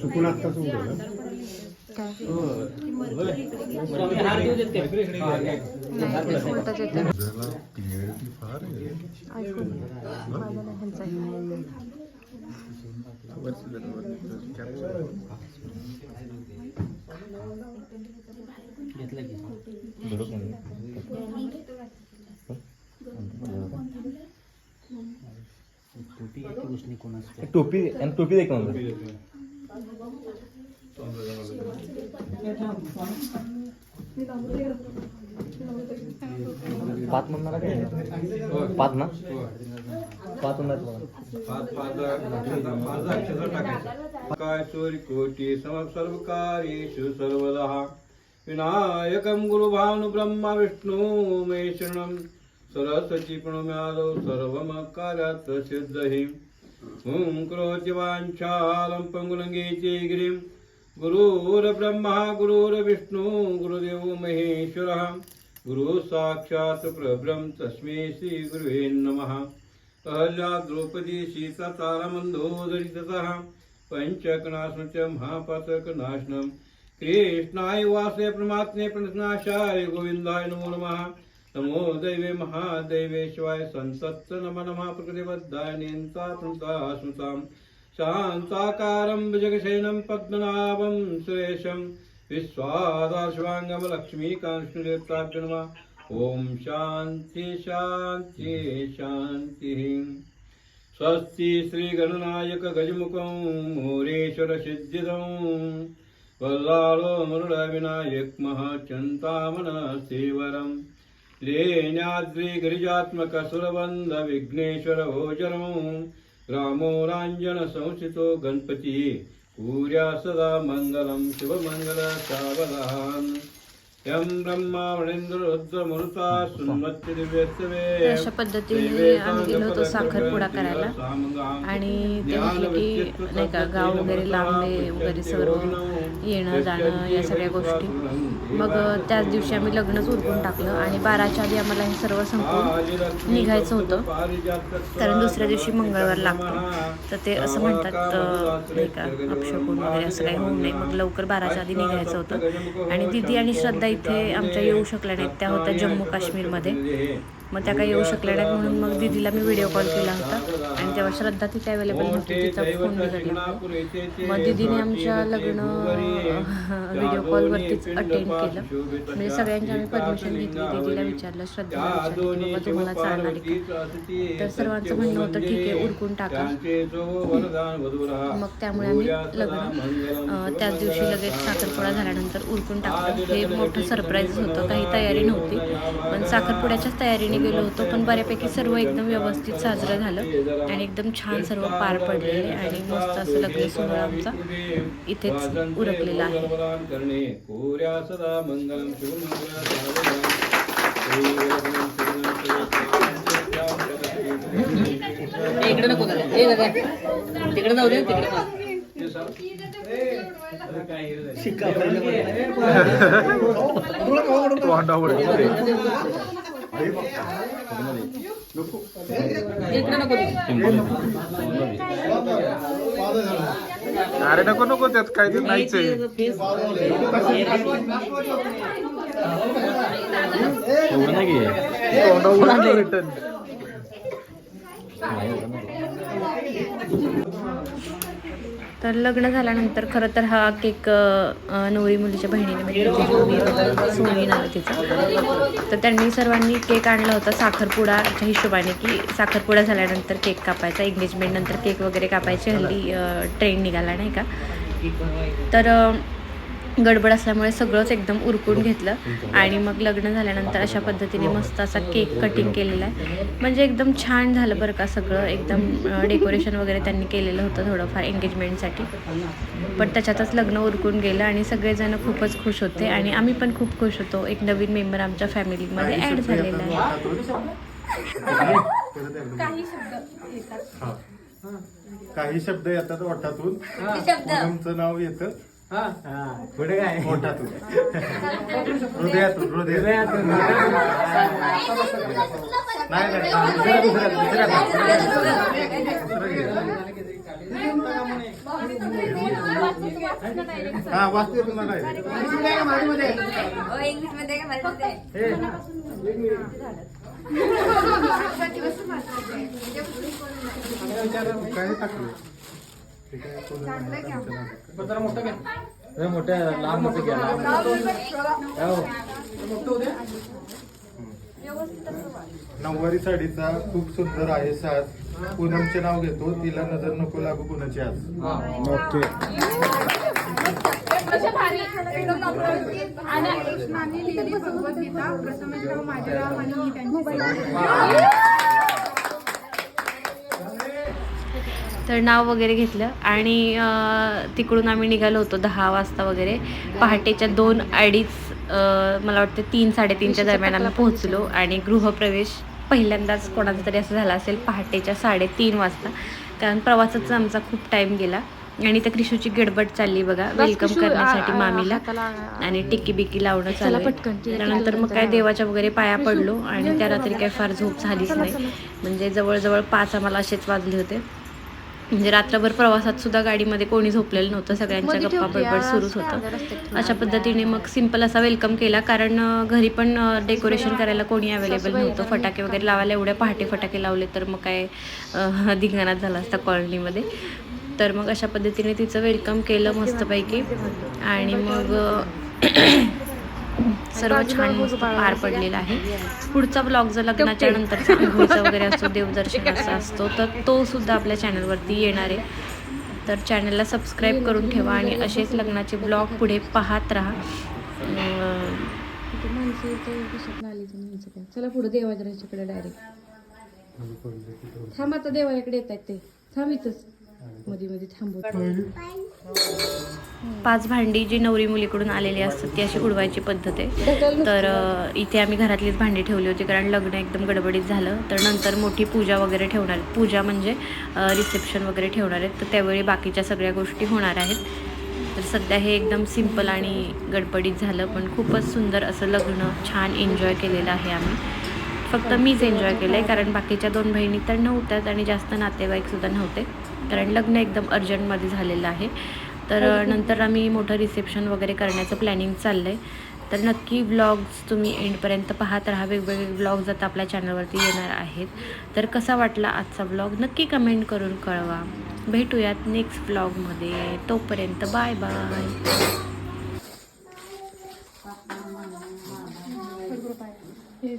चुकून आत्ताच उडवलं काय स्वामी हार देऊ देत ते. नाही तेच उलटच येते जरा क्लिअरिटी फार आहे ऐकून माझा नाही ह्यांचा आहे. घेतलं की टोपी आणि टोपी देख पाच म्हणणार काय पाच ना? पाच म्हणणार काय चोरी कोटी सर्व कार्य सर्वदा. विनायकं गुरुभानु ब्रह्मा विष्णु महेश्वरं सरस्वती प्रणम्यादौ सर्वम कार्यात् सिद्धहि. हुं करोति वाञ्छालं पङ्गुलङ्गेति गिरिं गुरुर्ब्रह्मा गुरुर्विष्णु गुरुदेवो महेश्वरः. गुरु साक्षात् परब्रह्म तस्मै श्रीगुरुवे नमः. अहल्या द्रौपदी सीता तारामंदोदरी ततः पंचकनाशनं च महापातकनाशनं. कृष्णाय वासुदेव परमात्मे प्रणनाशाय गोविन्दाय नमो नमः. नमो दैवे महादैवे शिवाय संसत्त नम नमः. प्रकृतिबद्धाय नियन्ता प्रणता स्मृताम् शान्ताकारं विजगसेन पद्मनाभं सुरेशम् विश्वादाश्वाङ्गमलक्ष्मीकांक्षणे प्राप्तु ॐ शान्ति शान्ति शान्तिः। स्वस्ति श्रीगणनायकगजमुखं मोरेश्वरसिद्धिदं। वल्लालो मरुडविनायक्मः महाचन्तामना तेवरं रामोराञ्जनसंस्थितो गणपतिः. सूर्या सदा मङ्गलं शुभमङ्गलसावधान् सावधान यं ब्रह्मा रुद्र मरुता अशा पद्धतीने आम्ही गेलो होतो साखरपुडा करायला. आणि ते म्हटले की नाही का गाव वगैरे लांबे वगैरे सर्व येणं जाणं या सगळ्या गोष्टी. मग त्याच दिवशी आम्ही लग्नच उरकून टाकलं आणि बाराच्या आधी आम्हाला हे सर्व संपून निघायचं होतं. कारण दुसऱ्या दिवशी मंगळवार लागतो. तर ते असं म्हणतात नाही का अपशकून वगैरे असं काही होऊ नये मग लवकर बाराच्या आधी निघायचं होतं. आणि दिदी आणि श्रद्धा इथे आमच्या येऊ शकल्या नाहीत. त्या होत्या जम्मू काश्मीरमध्ये. मग त्या काही येऊ शकल्या नाहीत म्हणून मग दीदीला मी व्हिडिओ कॉल केला होता. आणि तेव्हा श्रद्धा तिथे अवेलेबल नव्हती. तिचा फोन बिघडला मग दीदीने आमच्या लग्न व्हिडिओ कॉलवरतीच अटेंड केलं. म्हणजे सगळ्यांची आम्ही परमिशन घेतली. दीदीला विचारलं श्रद्धा विचारलं बाबा तुम्हाला चालणार आहे तर सर्वांचं म्हणणं होतं ठीक आहे उरकून टाका. मग त्यामुळे आम्ही लग्न त्याच दिवशी लगेच साखरपुडा झाल्यानंतर उरकून टाकलं. हे मोठं सरप्राईज होतं. काही तयारी नव्हती. पण साखरपुड्याच्याच तयारीने गेलो होतो पण बऱ्यापैकी सर्व एकदम व्यवस्थित साजरं झालं आणि एकदम छान सर्व पार पडलेले आणि मस्त असं लग्न सोहळा आमचा इथेच उरकलेला आहे. करणे कोऱ्या सदा मंगलम ए, इकडे नको तिकडे जाऊ दे तिकडे नको. अरे नको नको त्यात काय ते नाहीच आहे. रिटर्न तर लग्न झाल्यानंतर खरं तर हा केक नवरी मुलीच्या बहिणीने म्हणजे सोनी नाव तिचं. तर त्यांनी सर्वांनी केक आणला होता साखरपुडाच्या हिशोबाने की साखरपुडा झाल्यानंतर केक कापायचा एंगेजमेंट नंतर केक वगैरे कापायची हल्ली ट्रेंड निघाला नाही का? तर गडबड असल्यामुळे सगळंच एकदम उरकून घेतलं. आणि मग लग्न झाल्यानंतर अशा पद्धतीने मस्त असा केक कटिंग केलेला आहे. म्हणजे एकदम छान झालं बरं का सगळं. एकदम डेकोरेशन वगैरे त्यांनी केलेलं होतं थोडंफार एंगेजमेंटसाठी पण त्याच्यातच लग्न उरकून गेलं आणि सगळेजण खूपच खुश होते. आणि आम्ही पण खूप खुश होतो. एक नवीन मेंबर आमच्या फॅमिलीमध्ये ॲड झालेला आहे. काही शब्द येतात. ओठातून नाव येतं. पुढे काय? ओठातून हृदयातून हृदयातून. नाही दुसरं. हा वाचते तुम्हाला इंग्लिशमध्ये काय टाकलं? मोठ्या लांब मोठे घ्या नऊवारी साडीचा खूप सुंदर आहे साज. पूनमचे नाव घेतो. तिला नजर नको लागू कुणाची आज. कृष्णाने लिहिली भगवद्गीता प्रथमेशराव माझेराव आणि मी त्यांची तर नाव वगैरे घेतलं आणि तिकडून आम्ही निघालो होतो दहा वाजता वगैरे. पहाटेच्या दोन अडीच मला वाटतं तीन साडेतीनच्या दरम्यान आम्ही पोहोचलो आणि गृहप्रवेश पहिल्यांदाच कोणाचा तरी असं झाला असेल पहाटेच्या साडेतीन वाजता. कारण प्रवासाचा आमचा खूप टाईम गेला आणि त्या क्रिशूची गडबड चालली बघा. वेलकम करण्यासाठी मामीला. आणि टिक्की बिक्की लावणं चालू. त्यानंतर मग काय देवाच्या वगैरे पाया पडलो आणि त्या रात्री काय फार झोप झालीच नाही. म्हणजे जवळजवळ पाच आम्हाला असेच वाजले होते. म्हणजे रात्रभर प्रवासात सुद्धा गाडीमध्ये कोणी झोपलेलं नव्हतं सगळ्यांच्या गप्पा बडबड सुरूच होतं. अशा पद्धतीने मग सिंपल असा वेलकम केला कारण घरी पण डेकोरेशन करायला कोणी अवेलेबल नव्हतं. फटाके वगैरे लावायला एवढे पहाटे फटाके लावले तर मग काय अं, धिंगाणाच झाला असता कॉलनीमध्ये तर मग अशा पद्धतीने तिचं वेलकम केलं मस्तपैकी. आणि मग सर्व छान मस्त पार पडलेला आहे. पुढचा ब्लॉग जर लग्नाच्या नंतर आंघोळीचा वगैरे असतो देवदर्शनाचा असतो तर तो सुद्धा आपल्या चॅनलवरती येणार आहे. तर चॅनलला सबस्क्राईब करून ठेवा आणि असेच लग्नाचे ब्लॉग पुढे पाहत राहा. चला पुढे देवाच्या डायरेक्ट थांब आता देवाकडे येत आहेत ते. थांब इथंच. मध्ये मध्ये थांबव पाच भांडी जी नवरी मुलीकडून आलेली असतात ती अशी उडवायची पद्धत आहे. तर इथे आम्ही घरातलीच भांडी ठेवली होती कारण लग्न एकदम गडबडीत झालं. तर नंतर मोठी पूजा वगैरे ठेवणार आहेत. पूजा म्हणजे रिसेप्शन वगैरे ठेवणार आहेत. तर त्यावेळी बाकीच्या सगळ्या गोष्टी होणार आहेत. तर सध्या हे एकदम सिंपल आणि गडबडीत झालं पण खूपच सुंदर असं लग्न छान एन्जॉय केलेलं आहे आम्ही. फक्त मीच एन्जॉय केलं आहे कारण बाकीच्या दोन बहिणी तर नव्हत्याच आणि जास्त नातेवाईकसुद्धा नव्हते. कारण लग्न एकदम अर्जंटमध्ये झालेलं आहे. तर अ, नंतर आम्ही मोठं रिसेप्शन वगैरे करण्याचं प्लॅनिंग चाललं आहे तर नक्की व्लॉग्स तुम्ही एंडपर्यंत पाहत राहा. वेगवेगळे व्लॉग्स आता आपल्या चॅनलवरती येणार आहेत. तर कसा वाटला आजचा व्लॉग? नक्की कमेंट करून कळवा. भेटूयात नेक्स्ट व्लॉगमध्ये. तोपर्यंत बाय बाय. हे